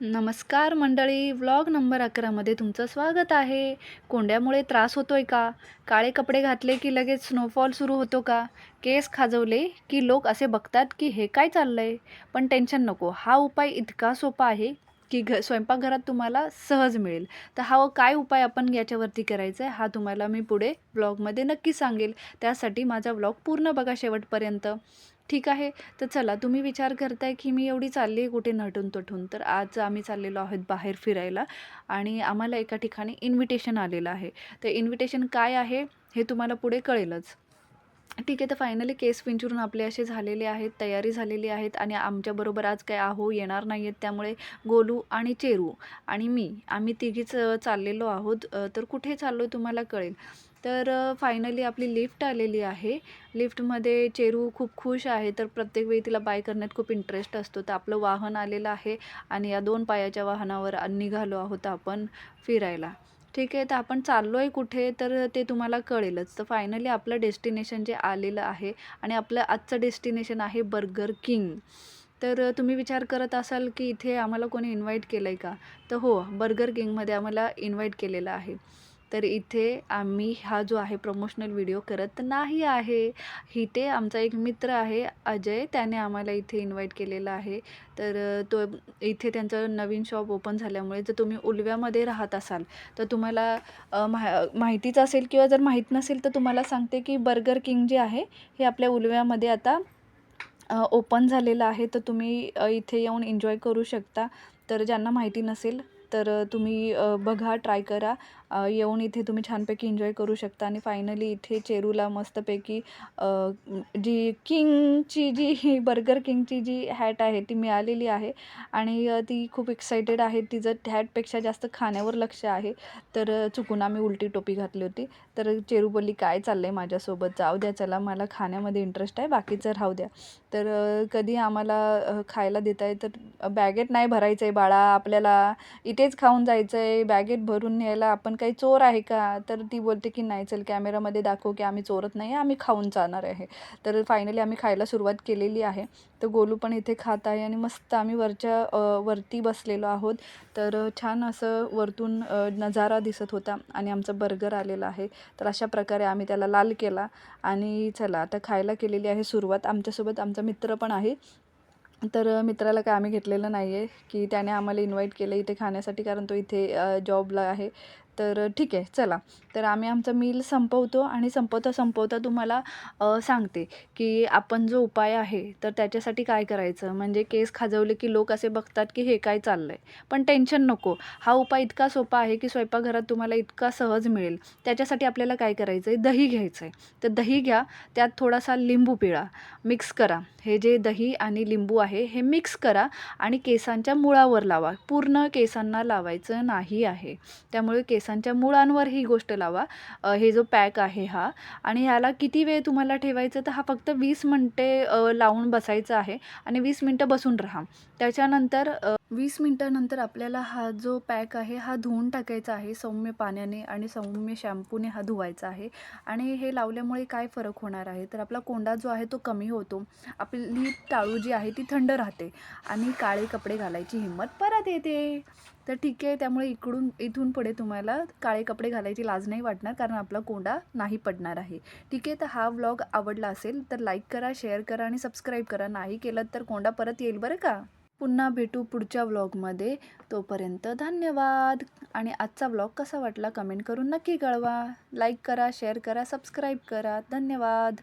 नमस्कार मंडळी vlog number अकरामध्ये तुमचं स्वागत आहे. कोंड्यामुळे त्रास होतो आहे का? काळे कपडे घातले की लगेच स्नोफॉल सुरू होतो का? केस खाजवले की लोक असे बघतात की हे काय चाललं आहे पण टेन्शन नको हा उपाय इतका सोपा आहे की घ स्वयंपाकघरात तुम्हाला सहज मिळेल. तर हा काय उपाय आपण याच्यावरती करायचा आहे हा तुम्हाला मी पुढे ब्लॉगमध्ये नक्की सांगेल. त्यासाठी माझा ब्लॉग पूर्ण बघा शेवटपर्यंत. ठीक आहे? तर चला तुम्ही विचार करताय की मी एवढी चालली आहे कुठे नटून तटून तर आज आम्ही चाललेलो आहोत बाहेर फिरायला आणि आम्हाला एका ठिकाणी इन्व्हिटेशन आलेलं आहे. तर इन्व्हिटेशन काय आहे हे तुम्हाला पुढे कळेलच. ठीक आहे तर फायनली केस विंचरून आपले असे झालेले आहेत तयारी झालेली आहेत आणि आमच्याबरोबर आज काय आहो येणार नाही आहेत त्यामुळे गोलू आणि चेरू आणि मी आम्ही तिघीच चाललेलो आहोत. तर कुठे चाललो तुम्हाला कळेल. तर फायनली आपली लिफ्ट आलेली आहे. लिफ्टमध्ये चेरू खूप खुश आहे तर प्रत्येक वेळी तिला बाय करण्यात खूप इंटरेस्ट असतो. तर आपलं वाहन आलेलं आहे आणि या दोन पायाच्या वाहनावर निघालो आहोत आपण फिरायला. ठीक आहे तर आपण चाललो आहे कुठे? तर ते तुम्हाला कळेलच. तर फायनली आपलं डेस्टिनेशन जे आलेलं आहे आणि आपलं आजचं डेस्टिनेशन आहे बर्गर किंग तर तुम्ही विचार करत असाल की इथे आम्हाला कोणी इन्व्हाइट केलं आहे का? तर हो बर्गर किंगमध्ये आम्हाला इन्व्हाइट केलेलं आहे. तर इथे आम्ही हा जो आहे प्रमोशनल व्हिडिओ करत नाही आहे. इथे आमचा एक मित्र आहे अजय. त्याने आम्हाला इथे इन्व्हाइट केलेला आहे. तर तो इथे त्यांचं नवीन शॉप ओपन झाल्यामुळे जर तुम्ही उलव्यामध्ये राहत असाल तर तुम्हाला मा माहितीच असेल किंवा जर माहीत नसेल तर तुम्हाला सांगते की बर्गर किंग जे आहे हे आपल्या उलव्यामध्ये आता ओपन झालेलं आहे. तर तुम्ही इथे येऊन एन्जॉय करू शकता. तर ज्यांना माहिती नसेल तर तुम्ही बघा ट्राय करा. येऊन इथे तुम्ही छानपैकी एन्जॉय करू शकता. आणि फायनली इथे चेरूला मस्तपैकी जी किंगची जी बर्गर किंगची जी हॅट आहे ती मिळालेली आहे. आणि ती खूप एक्सायटेड आहे. तिचं हॅटपेक्षा जास्त खाण्यावर लक्ष आहे. तर चुकून आम्ही उलटी टोपी घातली होती. तर चेरू बोलली काय चाललं आहे माझ्यासोबत? जाऊ द्या चला मला खाण्यामध्ये इंटरेस्ट आहे. बाकीचं राहू द्या. तर कधी आम्हाला खायला देत आहे तर बॅगेत नाही भरायचं आहे बाळा. आपल्याला तिथेच खाऊन जायचं आहे बॅगेत भरून न्यायला आपण काही चोर आहे का? तर ती बोलते की नाही चल कॅमेरामध्ये दाखव की आम्ही चोरत नाही आम्ही खाऊन जाणार आहे. तर फायनली आम्ही खायला सुरुवात केलेली आहे. तर गोलू पण इथे खात आहे आणि मस्त आम्ही वरच्या वरती बसलेलो आहोत. तर छान असं वरतून नजारा दिसत होता आणि आमचा बर्गर आलेला आहे. तर अशा प्रकारे आम्ही त्याला लाल केला आणि चला आता खायला केलेली आहे सुरुवात. आमच्यासोबत आमचा मित्र पण आहे. तर मित्राला काय आम्ही घेतलेलं नाही आहे की त्याने आम्हाला इन्व्हाइट केलं इथे खाण्यासाठी कारण तो इथे जॉबला आहे. तर ठीक आहे चला. तर आम्ही आमचा मील संपवतो आणि संपवता संपवता तुम्हाला सांगते की आपण जो उपाय आहे तर त्याच्यासाठी काय करायचं? म्हणजे केस खाजवले की लोक असे बघतात की हे काय चाललं आहे पण टेन्शन नको. हा उपाय इतका सोपा आहे की स्वयंपाकघरात तुम्हाला इतका सहज मिळेल. त्याच्यासाठी आपल्याला काय करायचं आहे दही घ्यायचं आहे तर दही घ्या त्यात थोडासा लिंबू पिळा. मिक्स करा. हे जे दही आणि लिंबू आहे हे मिक्स करा आणि केसांच्या मुळावर लावा. पूर्ण केसांना लावायचं नाही आहे. त्यामुळे केस केसांच्या मुळांवर ही गोष्ट लावा. हे जो पॅक आहे हा. आणि ह्याला किती वेळ तुम्हाला ठेवायचं? तर हा फक्त वीस मिनटे लावून बसायचा आहे. आणि वीस मिनटं बसून राहा. त्याच्यानंतर वीस मिनटानंतर आपल्याला हा जो पॅक आहे हा धुवून टाकायचा आहे सौम्य पाण्याने आणि सौम्य शॅम्पूने हा धुवायचा आहे. आणि हे लावल्यामुळे काय फरक होणार आहे? तर आपला कोंडा जो आहे तो कमी होतो. आपली टाळू जी आहे ती थंड राहते आणि काळे कपडे घालायची हिंमत परत येते. तर ठीक आहे त्यामुळे इकडून इथून पुढे तुम्हाला काळे कपडे घालायची लाज नाही वाटणार कारण आपला कोंडा नाही पडणार आहे. ठीक आहे तर हा व्लॉग आवडला असेल तर लाईक करा शेअर करा आणि सबस्क्राईब करा. नाही केलं तर कोंडा परत येईल बरं का? पुन्हा भेटू पुढच्या व्लॉगमध्ये तोपर्यंत धन्यवाद. आणि आजचा व्लॉग कसा वाटला कमेंट करून नक्की कळवा. लाईक करा शेअर करा सबस्क्राईब करा. धन्यवाद.